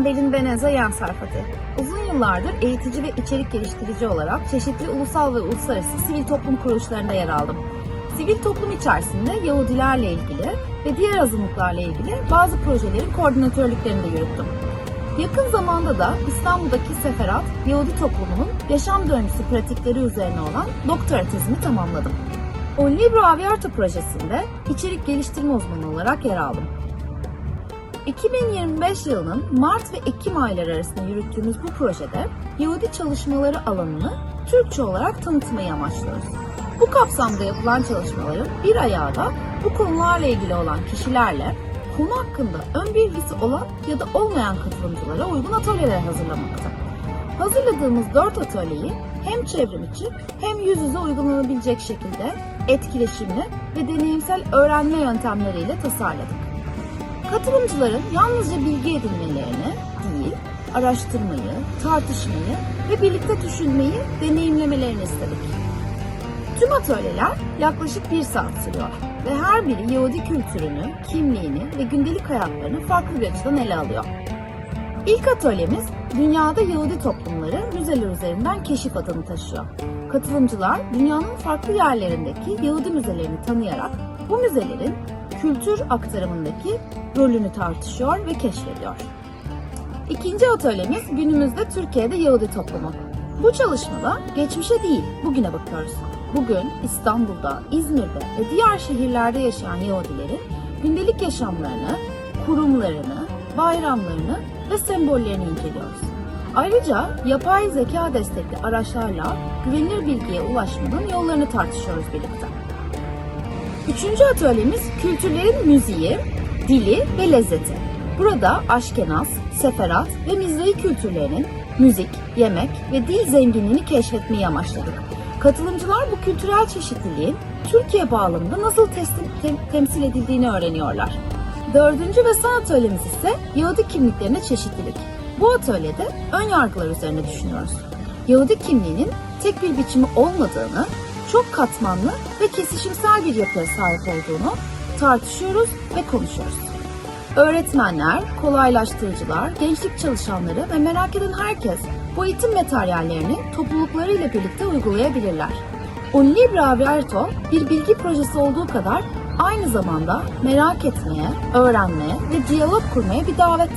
Meneza Yen Sarfati. Uzun yıllardır eğitici ve içerik geliştirici olarak çeşitli ulusal ve uluslararası sivil toplum kuruluşlarında yer aldım. Sivil toplum içerisinde Yahudilerle ilgili ve diğer azınlıklarla ilgili bazı projelerin koordinatörlüklerini de yürüttüm. Yakın zamanda da İstanbul'daki Seferat, Yahudi toplumunun yaşam döngüsü pratikleri üzerine olan doktora tezimi tamamladım. O Libro Aviarto projesinde içerik geliştirme uzmanı olarak yer aldım. 2025 yılının Mart ve Ekim ayları arasında yürüttüğümüz bu projede Yahudi çalışmaları alanını Türkçe olarak tanıtmayı amaçlıyoruz. Bu kapsamda yapılan çalışmaların bir ayağı da bu konularla ilgili olan kişilerle konu hakkında ön bilgisi olan ya da olmayan katılımcılara uygun atölyeler hazırlamakta. Hazırladığımız 4 atölyeyi hem çevrim içi hem yüz yüze uygulanabilecek şekilde etkileşimli ve deneyimsel öğrenme yöntemleriyle tasarladık. Katılımcıların yalnızca bilgi edinmelerini değil, araştırmayı, tartışmayı ve birlikte düşünmeyi deneyimlemelerini istedik. Tüm atölyeler yaklaşık bir saat sürüyor ve her biri Yahudi kültürünü, kimliğini ve gündelik hayatlarını farklı bir açıdan ele alıyor. İlk atölyemiz Dünyada Yahudi Toplumları Müzeler üzerinden keşif adını taşıyor. Katılımcılar dünyanın farklı yerlerindeki Yahudi müzelerini tanıyarak bu müzelerin kültür aktarımındaki rolünü tartışıyor ve keşfediyor. İkinci atölyemiz günümüzde Türkiye'de Yahudi toplumu. Bu çalışmada geçmişe değil, bugüne bakıyoruz. Bugün İstanbul'da, İzmir'de ve diğer şehirlerde yaşayan Yahudilerin gündelik yaşamlarını, kurumlarını, bayramlarını ve sembollerini inceliyoruz. Ayrıca yapay zeka destekli araçlarla güvenilir bilgiye ulaşmanın yollarını tartışıyoruz birlikte. Üçüncü atölyemiz kültürlerin müziği, dili ve lezzeti. Burada Aşkenaz, Seferat ve Mizrahi kültürlerinin müzik, yemek ve dil zenginliğini keşfetmeyi amaçladık. Katılımcılar bu kültürel çeşitliliğin Türkiye bağlamında nasıl teslim- tem- temsil edildiğini öğreniyorlar. Dördüncü ve son atölyemiz ise Yahudi kimliklerine çeşitlilik. Bu atölyede ön yargılar üzerine düşünüyoruz. Yahudi kimliğinin tek bir biçimi olmadığını, çok katmanlı ve kesişimsel bir yapıya sahip olduğunu tartışıyoruz ve konuşuyoruz. Öğretmenler, kolaylaştırıcılar, gençlik çalışanları ve merak eden herkes bu eğitim materyallerini topluluklarıyla birlikte uygulayabilirler. Un Libro Abierto bir bilgi projesi olduğu kadar aynı zamanda merak etmeye, öğrenmeye ve diyalog kurmaya bir davet.